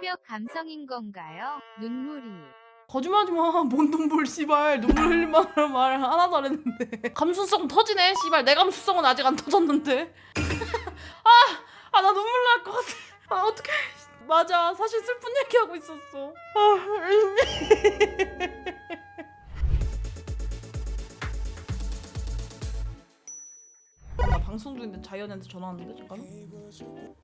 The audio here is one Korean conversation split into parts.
새벽 감성인 건가요? 눈물이. 거짓말하지 마. 뭔 눈물 씨발 눈물 흘릴 만한 말 하나도 안 했는데. 감수성 터지네 씨발. 내 감수성은 아직 안 터졌는데. 아, 아 나 눈물 날 것 같아. 아 어떡해. 맞아. 사실 슬픈 얘기하고 있었어. 아, 나 방송 중인데 자이언한테 전화 왔는데 잠깐. 여보세요?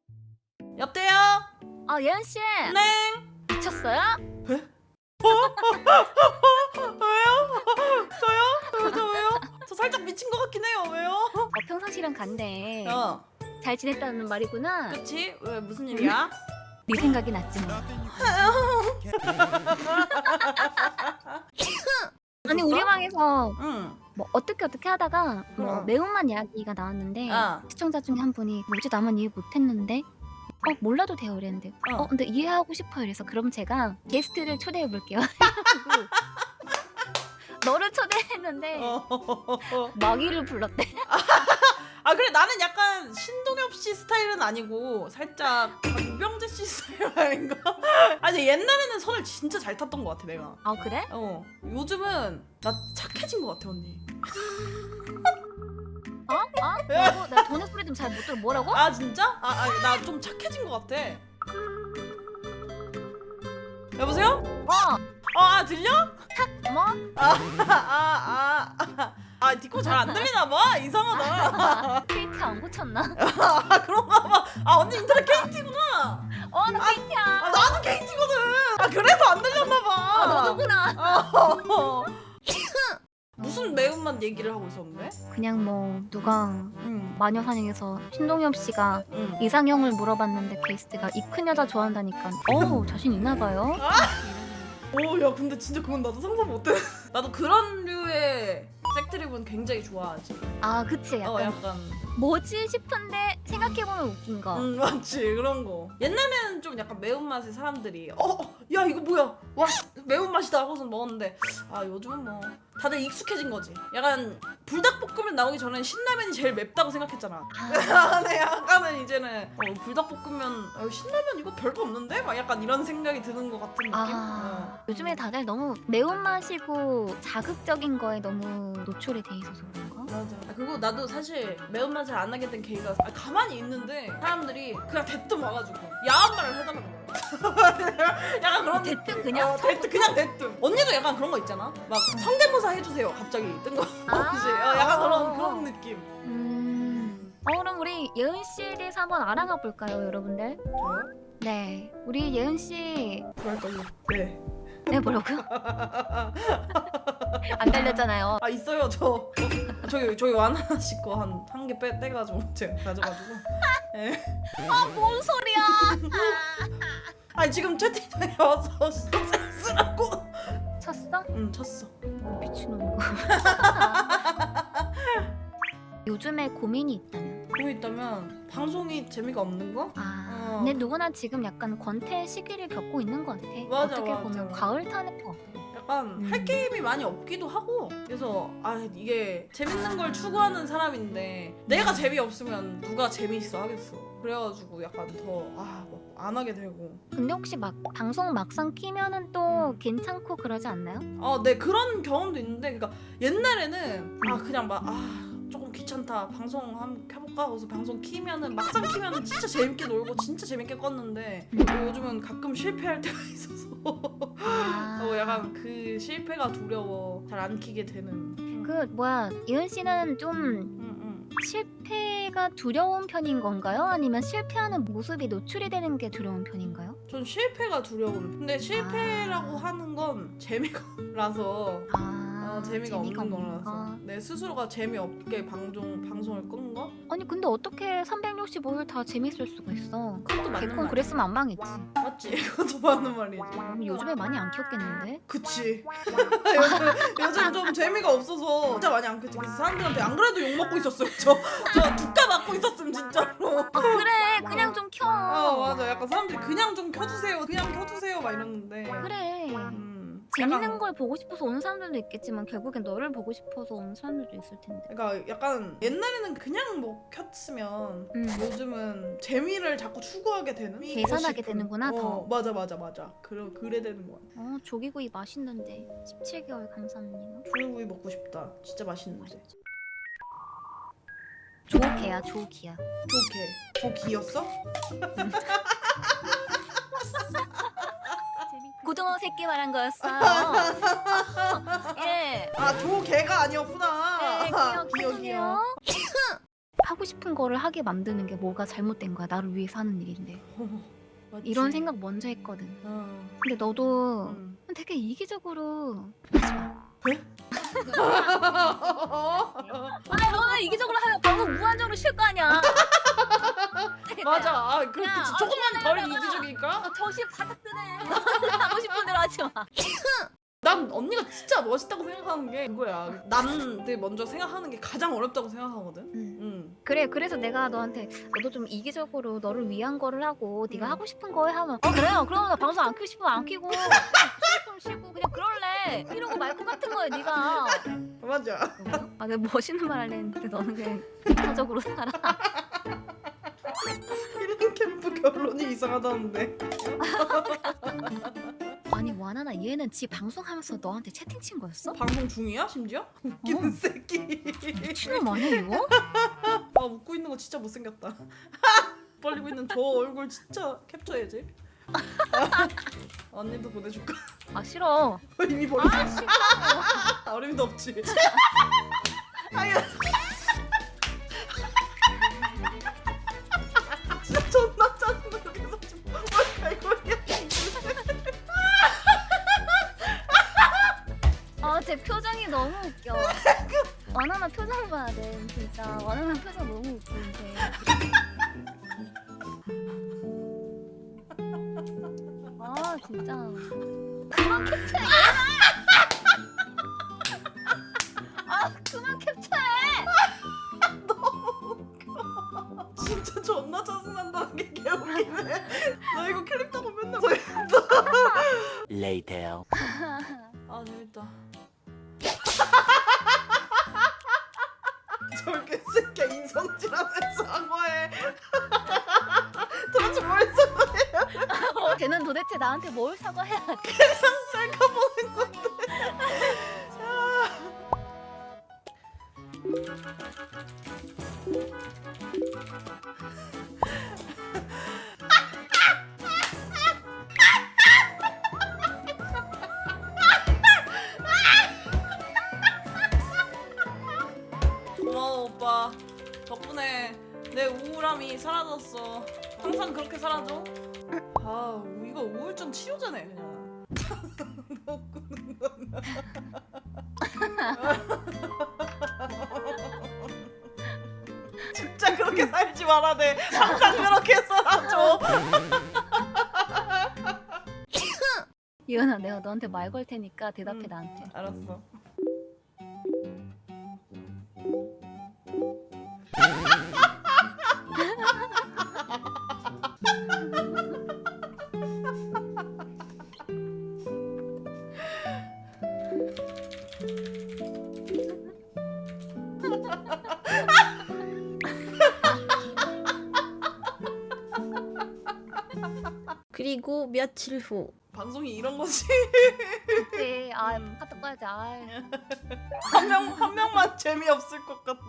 아 예은 씨 네. 미쳤어요? 왜요? 저요? 저 왜요? 저 살짝 미친 것 같긴 해요. 왜요? 어, 평상시랑 간대. 어, 잘 지냈다는 말이구나. 그렇지? 왜 무슨 일이야? 네 생각이 났지 뭐. 아니 우리 방에서 응. 뭐 어떻게 어떻게 하다가 뭐 어. 매운맛 이야기가 나왔는데 아, 시청자 중에 한 분이 뭐지 나만 이해 못했는데 어 몰라도 돼요 이랬는데 어. 어 근데 이해하고 싶어요 이래서 그럼 제가 게스트를 초대해 볼게요 너를 초대했는데 어. 마귀를 불렀대 아 그래 나는 약간 신동엽 씨 스타일은 아니고 살짝 유병재 씨 스타일 아닌가? 아니 옛날에는 선을 진짜 잘 탔던 것 같아 내가. 아 그래? 어 요즘은 나 착해진 것 같아 언니. 어? 어? 뭐라고? 나 돈의 소리 좀 잘 못 들어 뭐라고? 아 진짜? 아 나 좀 착해진 것 같아. 여보세요? 어? 어, 아 들려? 뭐? 아, 아, 아, 아, 디코 잘 안 들리나 봐. 이상하다. 케이크 안 고쳤나? 아, 그런가 봐. 아, 언니 인터넷 KT구나. 어, 나 케이크야. 아, 나도 KT거든. 아, 그래서 안 들렸나 봐. 아, 너도구나. 어. 무슨 매운맛 얘기를 하고 있었는데? 그냥 뭐 누가 응, 마녀 사냥에서 신동엽 씨가 응. 이상형을 물어봤는데 게스트가 이 큰 여자 좋아한다니까 어 자신 있나 봐요. 오, 야, 근데 진짜 그건 나도 상상 못해. 나도 그런 류의 섹트립은 굉장히 좋아하지. 아 그치 약간 어, 약간. 뭐지 싶은데 생각해보면 웃긴 거. 응 맞지 그런 거 옛날에는 좀 약간 매운맛에 사람들이 어야 이거 뭐야 와 매운맛이다 하고서 먹었는데 아 요즘은 뭐 다들 익숙해진 거지. 약간 불닭볶음면 나오기 전엔 신라면이 제일 맵다고 생각했잖아. 아, 근데 약간은 이제는 어, 불닭볶음면 어, 신라면 이거 별거 없는데? 막 약간 이런 생각이 드는 것 같은 느낌? 아, 요즘에 다들 너무 매운맛이고 자극적인 거에 너무 노출이 돼 있어서 그런가? 맞아. 아, 그리고 나도 사실 매운맛을 안 하게 된 계기가 아, 가만히 있는데 사람들이 그냥 대뜸 와가지고 야한 말을 해달라는 거야. 약간 그런 대뜸 그냥? 어, 대뜸 그냥 대뜸. 언니도 약간 그런 거 있잖아. 막 성대모사 해주세요. 갑자기 뜬금없이. 아. 어, 약간 그런 그런 느낌. 음. 어 그럼 우리 예은 씨에 대해서 한번 알아가 볼까요, 여러분들? 저요? 네, 우리 예은 씨, 그럴걸요. 네. 네 뭐라고요? 안 달렸잖아요. 아 있어요 저. 어, 저기 저기 완 하나씩 거한 한 개 빼 떼가지고 제가 가져가지고. 네. 뭔 소리야? 아니 지금 채팅창에 와서 쓰라고. 쳤어? 응 쳤어. 미친놈이고. 요즘에 고민이 있다면? 보고 있다면 방송이 재미가 없는 거? 아, 어. 근데 누구나 지금 약간 권태 시기를 겪고 있는 것 같아. 맞아, 어떻게 맞아, 보면. 가을 타는 거. 약간 음. 할 게임이 많이 없기도 하고 그래서 아 이게 재밌는 걸 추구하는 사람인데 내가 재미없으면 누가 재미있어 하겠어. 그래가지고 약간 더아안 하게 되고. 근데 혹시 막 방송 막상 키면은 또 괜찮고 그러지 않나요? 아 네 그런 경험도 있는데 그러니까 옛날에는 아 그냥 막아 조금 귀찮다. 방송 한번 해볼까? 그래서 방송 키면은 막상 키면은 진짜 재밌게 놀고 진짜 재밌게 껐는데 요즘은 가끔 실패할 때가 있어서 아. 어, 약간 그 실패가 두려워 잘 안 키게 되는 그 뭐야 예은 씨는 좀 응. 실패가 두려운 편인 건가요? 아니면 실패하는 모습이 노출이 되는 게 두려운 편인가요? 전 실패가 두려운 근데 실패라고 아. 하는 건 재미가라서 아 어, 재미가, 없는 거라서 거. 내 스스로가 재미없게 방송, 방송을 끈 거? 아니 근데 어떻게 365일 다 재밌을 수가 있어? 그것도 맞는 개콘 말이야 그랬으면 안 망했지. 맞지? 그것도 맞는 말이지 그럼 요즘에 많이 안 키웠겠는데? 그치 요즘, 요즘 좀 재미가 없어서 진짜 많이 안 켰지 그래서 사람들한테 안 그래도 욕 먹고 있었어요 저, 저 두가 맞고 있었음 진짜로 아 그래 그냥 좀 켜. 어 맞아 약간 사람들이 그냥 좀 켜주세요 그냥 켜주세요 막 이러는데 그래. 음 재밌는 약간- 걸 보고 싶어서 오는 사람들도 있겠지만 결국엔 너를 보고 싶어서 오는 사람들도 있을 텐데. 그러니까 약간 옛날에는 그냥 뭐 켰으면 음. 요즘은 재미를 자꾸 추구하게 되는 계산하게 싶은. 되는구나, 어, 더. 맞아 맞아 맞아 그래 그래 되는 거 같아 어 조기구이 맛있는데 17개월 감사합니다. 조개구이 먹고 싶다 진짜 맛있는데 조개야 조기야. 조개 조기였어? 고등어 새끼 말한 거였어요. 예. 아 조 개가 아니었구나 네, 기억 기억이요 기억이요. 하고 싶은 거를 하게 만드는 게 뭐가 잘못된 거야? 나를 위해서 하는 일인데. 맞지? 이런 생각 먼저 했거든. 어. 근데 너도 음. 되게 이기적으로 마. 아니 너는 이기적으로 하면 방송 무한정으로 쉴 거 아니야. 맞아 아, 그, 야, 그치 아, 조금만 덜 그러다가- 이기적이니까 정신 바닥 뜨네. 하고 싶은 대로 하지 마. 난 언니가 진짜 멋있다고 생각하는 게 그거야 남들 먼저 생각하는 게 가장 어렵다고 생각하거든 응. 응. 그래 그래서 내가 너한테 너도 좀 이기적으로 너를 위한 거를 하고 네가 음. 하고 싶은 거에 하면 어 그래요 그러면 나 방송 안 키고 싶으면 안 키고 쉬고 쉬고 그냥 그럴래 이러고 말것 같은 거야 네가 맞아 아 내가 멋있는 말 하려 했는데 너는 그냥 이타적으로 살아 힐링 캠프 결론이 이상하다는데 아니 와나나 얘는 지 방송하면서 너한테 채팅 친 거였어? 방송 중이야 심지어? 웃기는 어. 새끼 미친놈 아니야 이거? 아 웃고 있는 거 진짜 못생겼다 벌리고 있는 저 얼굴 진짜 캡처해야지 언니도 보내줄까? 아 싫어 이미 버렸어 아 싫어 어림도 없지 아니 봐야 돼. 진짜. 와나나 표정 너무 웃기는데. 아 진짜. 그만 캡처해. 아 그만 캡처해. 진짜 존나 짜증난다는 게 개웃기네. 나 이거 클립 타고 맨날 Later. 아 재밌다 저렇게 새끼야 인성질하면서 한 거에. 도대체 뭘 어, 걔는 도대체 나한테 뭘 사과해야 돼? 셀카 보는 건데 고마워 오빠. 덕분에 내 우울함이 사라졌어. 항상 그렇게 사라져 아 이거 우울증 치료제네 그냥. 건 진짜 그렇게 살지 말아 돼. 항상 그렇게 살아줘. 이현아 내가 너한테 말 걸 테니까 대답해 음. 나한테. 알았어 며칠 후. 방송이 이런 거지? 그치. 아 카톡 가야지. 아. 한 명 한 명만 재미없을 것 같아.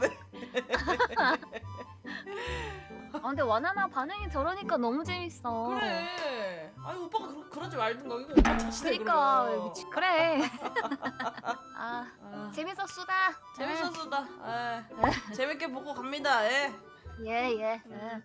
아, 근데 와나나 반응이 저러니까 너무 재밌어. 그래. 아니 오빠가 그러, 그러지 말든가 이거 오빠 자신이 그러니까. 미치 그래. 아 아, 재밌었수다. 재밌었수다. 아, 재밌게 보고 갑니다. 예. 예예. 예.